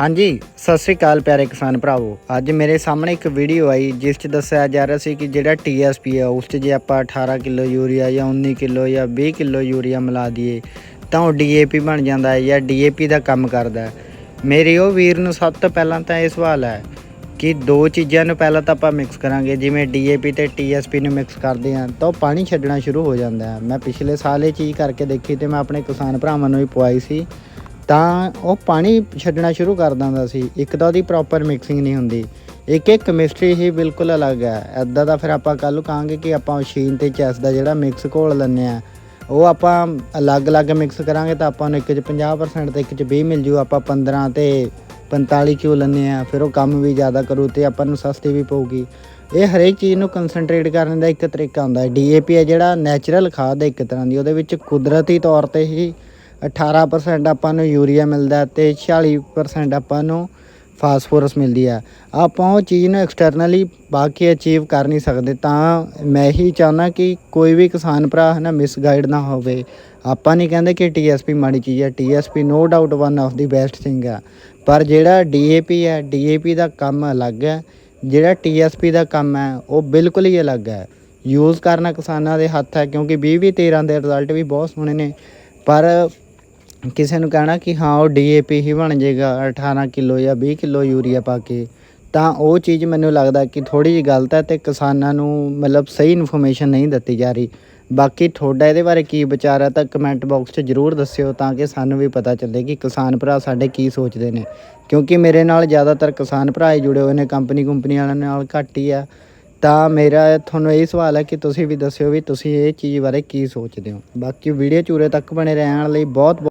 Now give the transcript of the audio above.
ਹਾਂਜੀ, ਸਤਿ ਸ੍ਰੀ ਅਕਾਲ ਪਿਆਰੇ ਕਿਸਾਨ ਭਰਾਵੋ। ਅੱਜ ਮੇਰੇ ਸਾਹਮਣੇ ਇੱਕ ਵੀਡੀਓ ਆਈ, ਜਿਸ 'ਚ ਦੱਸਿਆ ਜਾ ਰਿਹਾ ਸੀ ਕਿ ਜਿਹੜਾ TSP ਆ, ਉਸ 'ਚ ਜੇ ਆਪਾਂ 18 ਕਿਲੋ ਯੂਰੀਆ ਜਾਂ 19 ਕਿਲੋ ਜਾਂ 20 ਕਿਲੋ ਯੂਰੀਆ ਮਿਲਾ ਦਈਏ, ਤਾਂ ਉਹ DAP ਬਣ ਜਾਂਦਾ ਹੈ ਜਾਂ DAP ਦਾ ਕੰਮ ਕਰਦਾ ਹੈ। ਮੇਰੇ ਉਹ ਵੀਰ ਨੂੰ ਸਭ ਤੋਂ ਪਹਿਲਾਂ ਤਾਂ ਇਹ ਸਵਾਲ ਹੈ ਕਿ ਦੋ ਚੀਜ਼ਾਂ ਨੂੰ ਪਹਿਲਾਂ ਤਾਂ ਆਪਾਂ ਮਿਕਸ ਕਰਾਂਗੇ, ਜਿਵੇਂ DAP ਤੇ TSP ਨੂੰ ਮਿਕਸ ਕਰਦੇ ਹਾਂ, ਤਾਂ ਉਹ ਪਾਣੀ ਛੱਡਣਾ ਸ਼ੁਰੂ ਹੋ ਜਾਂਦਾ ਹੈ। ਮੈਂ ਪਿਛਲੇ ਸਾਲ ਇਹ ਚੀਜ਼ ਕਰਕੇ ਦੇਖੀ ਤੇ ਮੈਂ ਆਪਣੇ ਕਿਸਾਨ ਭਰਾਵਾਂ ਨੂੰ ਵੀ ਪਵਾਈ ਸੀ ਤਾਂ ਉਹ ਪਾਣੀ ਛੱਡਣਾ ਸ਼ੁਰੂ ਕਰ ਦਿੰਦਾ ਸੀ। ਇੱਕ ਤਾਂ ਉਹਦੀ ਪ੍ਰੋਪਰ ਮਿਕਸਿੰਗ ਨਹੀਂ ਹੁੰਦੀ। ਇੱਕ ਇੱਕ ਕੈਮਿਸਟਰੀ ਹੀ ਬਿਲਕੁਲ ਅਲੱਗ ਹੈ। ਐਦਾਂ ਦਾ ਫਿਰ ਆਪਾਂ ਕੱਲ ਨੂੰ ਕਹਾਂਗੇ ਕਿ ਆਪਾਂ ਮਸ਼ੀਨ ਤੇ ਚੈਸ ਦਾ ਜਿਹੜਾ ਮਿਕਸ ਘੋਲ ਲੈਂਦੇ ਆ ਉਹ ਆਪਾਂ ਅਲੱਗ-ਅਲੱਗ ਮਿਕਸ ਕਰਾਂਗੇ ਤਾਂ ਆਪਾਂ ਨੂੰ ਇੱਕ 'ਚ 50% ਤੇ ਇੱਕ 'ਚ 20 ਮਿਲ ਜੂ। ਆਪਾਂ 15 ਤੇ 45 ਕਿਉਂ ਲੈਂਦੇ ਆ ਫਿਰ ਉਹ ਕੰਮ ਵੀ ਜ਼ਿਆਦਾ ਕਰੂ ਤੇ ਆਪਾਂ ਨੂੰ ਸਸਤੀ ਵੀ ਪਊਗੀ। ਇਹ ਹਰੇਕ ਚੀਜ਼ ਨੂੰ ਕਨਸੈਂਟਰੇਟ ਕਰਨ ਦਾ ਇੱਕ ਤਰੀਕਾ ਹੁੰਦਾ ਹੈ। ਡੀਏਪੀ ਹੈ ਜਿਹੜਾ ਨੈਚੁਰਲ ਖਾਦ ਹੈ ਇੱਕ ਤਰ੍ਹਾਂ ਦੀ। ਉਹਦੇ ਵਿੱਚ ਕੁਦਰਤੀ ਤੌਰ ਤੇ ਹੀ 18% ਆਪਾਂ ਨੂੰ ਯੂਰੀਆ ਮਿਲਦਾ ਤੇ 46% ਆਪਾਂ ਨੂੰ ਫਾਸਫੋਰਸ ਮਿਲਦੀ ਆ ਆਪਾਂ ਉਹ ਚੀਜ਼ ਨੂੰ ਐਕਸਟਰਨਲੀ ਬਾਕੀ ਅਚੀਵ ਕਰ ਨਹੀਂ ਸਕਦੇ ਤਾਂ ਮੈਂ ਹੀ ਚਾਹੁੰਦਾ ਕਿ ਕੋਈ ਵੀ ਕਿਸਾਨ ਭਰਾ ਹੈ ਨਾ ਮਿਸਗਾਈਡ ਨਾ ਹੋਵੇ। ਆਪਾਂ ਨਹੀਂ ਕਹਿੰਦੇ ਕਿ ਟੀਐਸਪੀ ਮਾੜੀ ਚੀਜ਼ ਹੈ TSP no doubt one of the best thing ਆ ਪਰ ਜਿਹੜਾ ਡੀਏਪੀ ਹੈ ਡੀਏਪੀ ਦਾ ਕੰਮ ਅਲੱਗ ਹੈ, ਜਿਹੜਾ ਟੀਐਸਪੀ ਦਾ ਕੰਮ ਹੈ, ਉਹ ਬਿਲਕੁਲ ਹੀ ਅਲੱਗ ਹੈ। ਯੂਜ਼ ਕਰਨਾ ਕਿਸਾਨਾਂ ਦੇ ਹੱਥ ਹੈ ਕਿਉਂਕਿ 20 20 13 ਦੇ ਰਿਜ਼ਲਟ ਵੀ ਬਹੁਤ ਸੋਹਣੇ ਨੇ। ਪਰ ਕਿਸੇ ਨੂੰ ਕਹਿਣਾ ਕਿ ਹਾਂ, ਉਹ ਡੀਏਪੀ ਹੀ ਬਣ ਜਾਏਗਾ 18 ਕਿਲੋ ਜਾਂ 20 ਕਿਲੋ ਯੂਰੀਆ ਪਾ ਕੇ, ਤਾਂ ਉਹ ਚੀਜ਼ ਮੈਨੂੰ ਲੱਗਦਾ ਕਿ ਥੋੜੀ ਜਿਹੀ ਗਲਤ ਹੈ ਤੇ ਕਿਸਾਨਾਂ ਨੂੰ ਮਤਲਬ ਸਹੀ ਇਨਫੋਰਮੇਸ਼ਨ ਨਹੀਂ ਦਿੱਤੀ ਜਾ ਰਹੀ। ਬਾਕੀ ਤੁਹਾਡਾ ਇਹਦੇ ਬਾਰੇ ਕੀ ਵਿਚਾਰ ਹੈ ਤਾਂ ਕਮੈਂਟ ਬਾਕਸ 'ਚ ਜਰੂਰ ਦੱਸਿਓ ਤਾਂ ਕਿ ਸਾਨੂੰ ਵੀ ਪਤਾ ਚੱਲੇ ਕਿ ਕਿਸਾਨ ਭਰਾ ਸਾਡੇ ਕੀ ਸੋਚਦੇ ਨੇ। ਕਿਉਂਕਿ ਮੇਰੇ ਨਾਲ ਜ਼ਿਆਦਾਤਰ ਕਿਸਾਨ ਭਰਾ ਹੀ ਜੁੜੇ ਹੋਏ ਨੇ, ਕੰਪਨੀ ਕੰਪਨੀ ਵਾਲਿਆਂ ਨਾਲ ਘੱਟ ਹੀ ਆ। ਤਾਂ ਮੇਰਾ ਤੁਹਾਨੂੰ ਇਹ ਸਵਾਲ ਹੈ ਕਿ ਤੁਸੀਂ ਵੀ ਦੱਸਿਓ ਵੀ ਤੁਸੀਂ ਇਹ ਚੀਜ਼ ਬਾਰੇ ਕੀ ਸੋਚਦੇ ਹੋ। ਬਾਕੀ ਵੀਡੀਓ ਚੂਰੇ ਤੱਕ ਬਣੇ ਰਹਿਣ ਲਈ ਬਹੁਤ ਬਹੁਤ